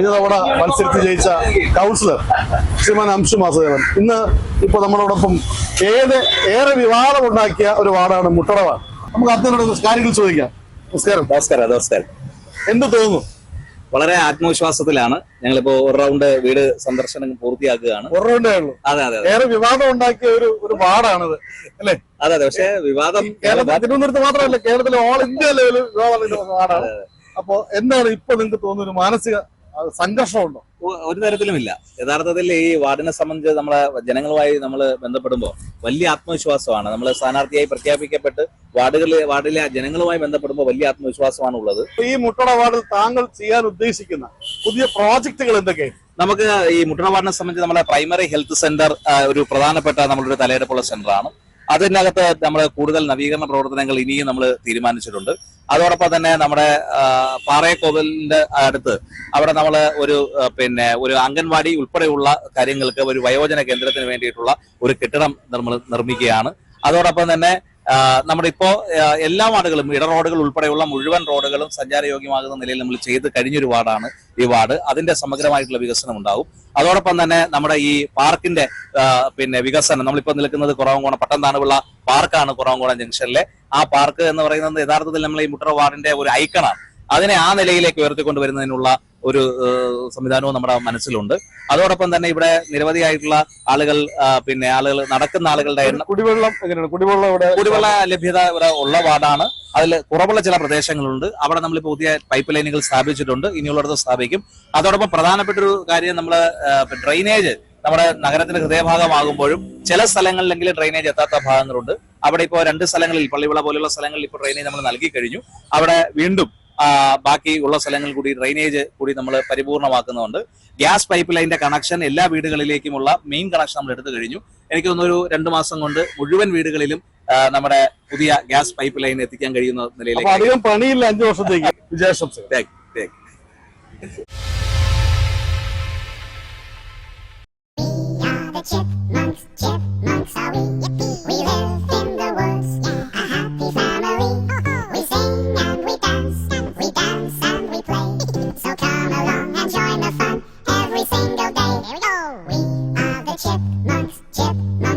കഴിഞ്ഞ തവണ മത്സരിച്ച് ജയിച്ച കൗൺസിലർ ശ്രീമാൻ അംശു വാസുദേവൻ ഇന്ന് ഇപ്പൊ നമ്മളോടൊപ്പം ഏത് ഏറെ വിവാദം ഉണ്ടാക്കിയ ഒരു വാർഡാണ് മുട്ടടവാർഡ് നമുക്ക് അദ്ദേഹത്തോട് കാര്യങ്ങൾ ചോദിക്കാം. നമസ്കാരം. നമസ്കാരം നമസ്കാരം. എന്ത് തോന്നുന്നു? വളരെ ആത്മവിശ്വാസത്തിലാണ് ഞങ്ങളിപ്പോ ഒരു റൗണ്ട് വീട് സന്ദർശനം പൂർത്തിയാക്കുകയാണ്. ഒരേ ഉള്ളൂ. അതെ അതെ ഏറെ വിവാദം ഉണ്ടാക്കിയ ഒരു ഒരു വാർഡാണിത് അല്ലേ? അതെ അതെ. പക്ഷേ വിവാദം തിരുവനന്തപുരത്ത് മാത്രമല്ല കേരളത്തിലെ ഓൾ ഇന്ത്യ ലെവലിൽ വിവാദം വാർഡാണ്. അപ്പോ എന്താണ് ഇപ്പൊ നിങ്ങൾക്ക് തോന്നുന്ന ഒരു മാനസിക സംഘർഷമുണ്ടോ? ഒരു തരത്തിലുമില്ല. യഥാർത്ഥത്തിൽ ഈ വാർഡിനെ സംബന്ധിച്ച് നമ്മളെ ജനങ്ങളുമായി നമ്മൾ ബന്ധപ്പെടുമ്പോൾ വലിയ ആത്മവിശ്വാസമാണ്. നമ്മൾ സ്ഥാനാർത്ഥിയായി പ്രഖ്യാപിക്കപ്പെട്ട് വാർഡുകളിലെ വാർഡിലെ ജനങ്ങളുമായി ബന്ധപ്പെടുമ്പോൾ വലിയ ആത്മവിശ്വാസമാണ് ഉള്ളത്. ഈ മുട്ടട വാർഡിൽ താങ്കൾ ചെയ്യാൻ ഉദ്ദേശിക്കുന്ന പുതിയ പ്രോജക്റ്റുകൾ എന്തൊക്കെയാണ് നമുക്ക് ഈ മുട്ടട വാർഡിനെ സംബന്ധിച്ച് നമ്മുടെ പ്രൈമറി ഹെൽത്ത് സെന്റർ ഒരു പ്രധാനപ്പെട്ട നമ്മളൊരു തലയെടുപ്പുള്ള തലയെടുപ്പുള്ള സെന്ററാണ് അതിനകത്ത് നമ്മൾ കൂടുതൽ നവീകരണ പ്രവർത്തനങ്ങൾ ഇനിയും നമ്മൾ തീരുമാനിച്ചിട്ടുണ്ട്. അതോടൊപ്പം തന്നെ നമ്മുടെ പാറയക്കോവിലിന്റെ അടുത്ത് അവിടെ നമ്മൾ ഒരു പിന്നെ ഒരു അംഗൻവാടി ഉൾപ്പെടെയുള്ള കാര്യങ്ങൾക്ക് ഒരു വയോജന കേന്ദ്രത്തിന് വേണ്ടിയിട്ടുള്ള ഒരു കെട്ടിടം നമ്മൾ നിർമ്മിക്കുകയാണ്. അതോടൊപ്പം തന്നെ നമ്മുടെ ഇപ്പോ എല്ലാ വാർഡുകളും ഇട റോഡുകൾ ഉൾപ്പെടെയുള്ള മുഴുവൻ റോഡുകളും സഞ്ചാരയോഗ്യമാകുന്ന നിലയിൽ നമ്മൾ ചെയ്ത് കഴിഞ്ഞൊരു വാർഡാണ് ഈ വാർഡ്. അതിന്റെ സമഗ്രമായിട്ടുള്ള വികസനം ഉണ്ടാവും അതോടൊപ്പം തന്നെ നമ്മുടെ ഈ പാർക്കിന്റെ പിന്നെ വികസനം നമ്മളിപ്പോ നിൽക്കുന്നത് കുറവങ്കോണം പട്ടംതാണുള്ള പാർക്കാണ് കുറവങ്കോണം ജംഗ്ഷനിലെ. ആ പാർക്ക് എന്ന് പറയുന്നത് യഥാർത്ഥത്തിൽ നമ്മൾ ഈ മുട്ടറ വാർഡിന്റെ ഒരു ഐക്കണാണ്. അതിനെ ആ നിലയിലേക്ക് ഉയർത്തിക്കൊണ്ടുവരുന്നതിനുള്ള ഒരു സംവിധാനവും നമ്മുടെ മനസ്സിലുണ്ട്. അതോടൊപ്പം തന്നെ ഇവിടെ നിരവധിയായിട്ടുള്ള ആളുകൾ പിന്നെ ആളുകൾ നടക്കുന്ന ആളുകളുടെ എണ്ണം കുടിവെള്ളം എങ്ങനെയാണ്? കുടിവെള്ളം ഇവിടെ കുടിവെള്ള ലഭ്യത ഇവിടെ ഉള്ള വാർഡാണ്. അതിൽ കുറവുള്ള ചില പ്രദേശങ്ങളുണ്ട്. അവിടെ നമ്മൾ പുതിയ പൈപ്പ് ലൈനുകൾ സ്ഥാപിച്ചിട്ടുണ്ട്. ഇനിയുള്ളിടത്ത് സ്ഥാപിക്കും. അതോടൊപ്പം പ്രധാനപ്പെട്ട ഒരു കാര്യം നമ്മൾ ഡ്രെയിനേജ് നമ്മുടെ നഗരത്തിന്റെ ഹൃദയഭാഗമാകുമ്പോഴും ചില സ്ഥലങ്ങളിലെങ്കിലും ഡ്രെയിനേജ് എത്താത്ത ഭാഗങ്ങളുണ്ട്. അവിടെ ഇപ്പോൾ രണ്ട് സ്ഥലങ്ങളിൽ പള്ളിവിള പോലെയുള്ള സ്ഥലങ്ങളിൽ ഇപ്പോൾ ഡ്രെയിനേജ് നമ്മൾ നൽകി കഴിഞ്ഞു. അവിടെ വീണ്ടും ബാക്കി ഉള്ള സ്ഥലങ്ങൾ കൂടി ഡ്രെയിനേജ് കൂടി നമ്മൾ പരിപൂർണമാക്കുന്നുണ്ട്. ഗ്യാസ് പൈപ്പ് ലൈനിന്റെ കണക്ഷൻ എല്ലാ വീടുകളിലേക്കുമുള്ള മെയിൻ കണക്ഷൻ നമ്മൾ എടുത്തു കഴിഞ്ഞു. എനിക്ക് തോന്നുന്നു ഒരു രണ്ട് മാസം കൊണ്ട് മുഴുവൻ വീടുകളിലും നമ്മുടെ പുതിയ ഗ്യാസ് പൈപ്പ് ലൈൻ എത്തിക്കാൻ കഴിയുന്ന നിലയിലേക്ക് അധികം പണിയില്ല അഞ്ചു വർഷത്തേക്ക്. വിജയാശംസകൾ thank the chipmunks, chipmunks. Chipmunks, chipmunks.